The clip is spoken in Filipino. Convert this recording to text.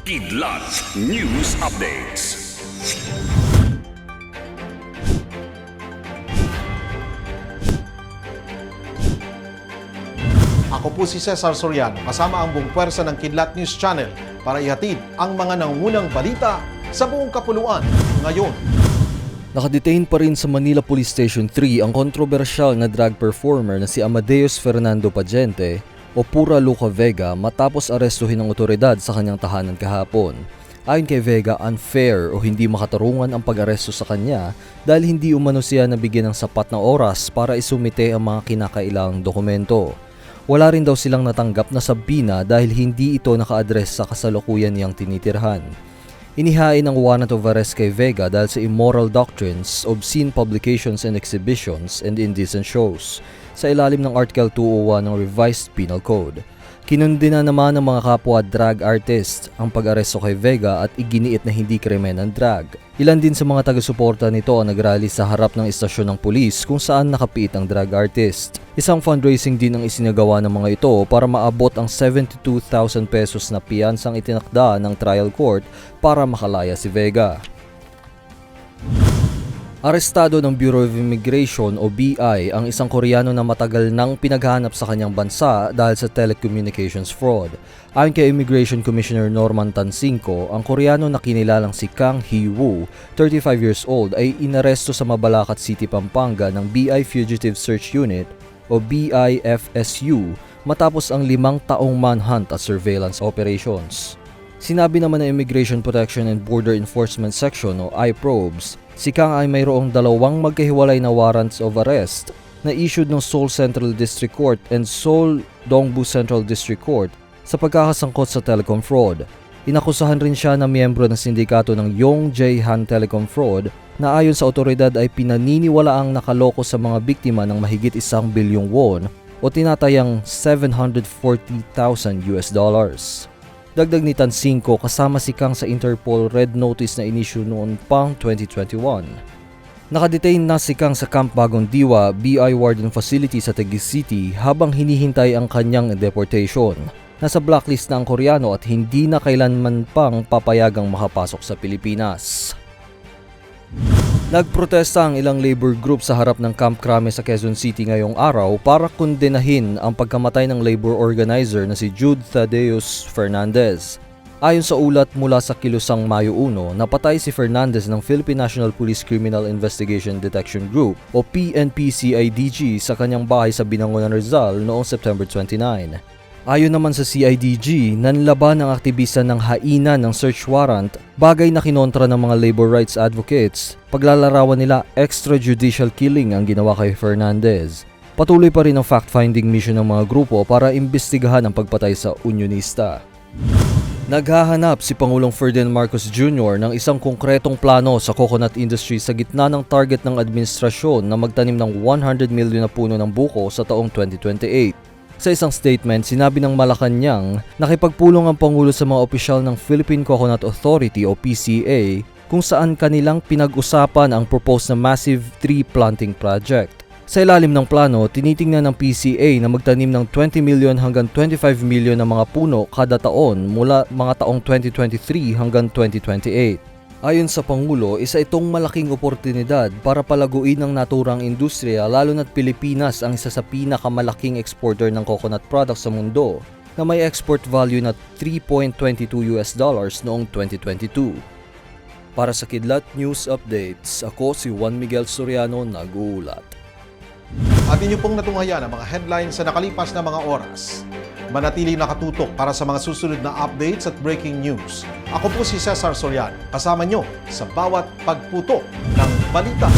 Kidlat News Updates. Ako po si Cesar Soriano kasama ang buong pwersa ng Kidlat News Channel para ihatid ang mga nangungunang balita sa buong kapuluan ngayon. Nakadetain pa rin sa Manila Police Station 3 ang kontrobersyal na drag performer na si Amadeus Fernando Pagente o Pura Luca Vega matapos arestuhin ng otoridad sa kanyang tahanan kahapon. Ayon kay Vega, unfair o hindi makatarungan ang pag-aresto sa kanya dahil hindi umano siya nabigyan ng sapat na oras para isumite ang mga kinakailangang dokumento. Wala rin daw silang natanggap na sabina dahil hindi ito naka-address sa kasalukuyan niyang tinitirhan. Inihain ang warrant of arrest kay Vega dahil sa immoral doctrines, obscene publications and exhibitions, and indecent shows sa ilalim ng Article 201 ng Revised Penal Code. Kinundina naman ng mga kapwa drag artist ang pag-aresto kay Vega at iginiit na hindi krimen ang drag. Ilan din sa mga taga-suporta nito ang nagrally sa harap ng istasyon ng pulis kung saan nakapiit ang drag artist. Isang fundraising din ang isinagawa ng mga ito para maabot ang 72,000 pesos na piyansang itinakda ng trial court para makalaya si Vega. Arestado ng Bureau of Immigration o BI ang isang Koreano na matagal nang pinaghanap sa kanyang bansa dahil sa telecommunications fraud. Ayon kay Immigration Commissioner Norman Tansingco, ang Koreano na kinilalang si Kang Hee-woo, 35 years old, ay inaresto sa Mabalacat City, Pampanga ng BI Fugitive Search Unit o BIFSU matapos ang limang taong manhunt at surveillance operations. Sinabi naman ng Immigration Protection and Border Enforcement Section o IPROBS, si Kang ay mayroong dalawang magkahiwalay na warrants of arrest na issued ng Seoul Central District Court and Seoul Dongbu Central District Court sa pagkakasangkot sa telecom fraud. Inakusahan rin siya na miyembro ng sindikato ng Yongjae Han Telecom Fraud na ayon sa otoridad ay pinaniniwala ang nakaloko sa mga biktima ng mahigit isang bilyong won o tinatayang 740,000 US dollars. Dagdag ni Tan 5 kasama si Kang sa Interpol red notice na inisyu noon pang 2021. Nakadetain na si Kang sa Camp Bagong Diwa BI Warden Facility sa Taguig City habang hinihintay ang kanyang deportation. Nasa blacklist na ang Koreano at hindi na kailanman pang papayagang makapasok sa Pilipinas. Nagprotesta ang ilang labor group sa harap ng Camp Crame sa Quezon City ngayong araw para kondenahin ang pagkamatay ng labor organizer na si Jude Thaddeus Fernandez. Ayon sa ulat mula sa Kilusang Mayo 1, napatay si Fernandez ng Philippine National Police Criminal Investigation Detection Group o PNP-CIDG sa kanyang bahay sa Binangonan Rizal noong September 29. Ayon naman sa CIDG, nanlaban ang aktivista ng haina ng search warrant, bagay na kinontra ng mga labor rights advocates. Paglalarawan nila extrajudicial killing ang ginawa kay Fernandez. Patuloy pa rin ang fact-finding mission ng mga grupo para imbestigahan ang pagpatay sa unionista. Naghahanap si Pangulong Ferdinand Marcos Jr. ng isang konkretong plano sa coconut industry sa gitna ng target ng administrasyon na magtanim ng 100 milyon na puno ng buko sa taong 2028. Sa isang statement, sinabi ng Malacanang nakipagpulong ang Pangulo sa mga opisyal ng Philippine Coconut Authority o PCA kung saan kanilang pinag-usapan ang proposed na massive tree planting project. Sa ilalim ng plano, tinitingnan ng PCA na magtanim ng 20 million hanggang 25 million ng mga puno kada taon mula mga taong 2023 hanggang 2028. Ayon sa Pangulo, isa itong malaking oportunidad para palaguin ang naturang industriya lalo na't Pilipinas ang isa sa pinakamalaking exporter ng coconut products sa mundo na may export value na 3.22 US dollars noong 2022. Para sa Kidlat News Updates, ako si Juan Miguel Soriano nag-uulat. At inyo pong natunghayan ang mga headlines sa nakalipas na mga oras. Manatili nakatutok para sa mga susunod na updates at breaking news. Ako po si Cesar Soriano, kasama nyo sa bawat pagputo ng balita.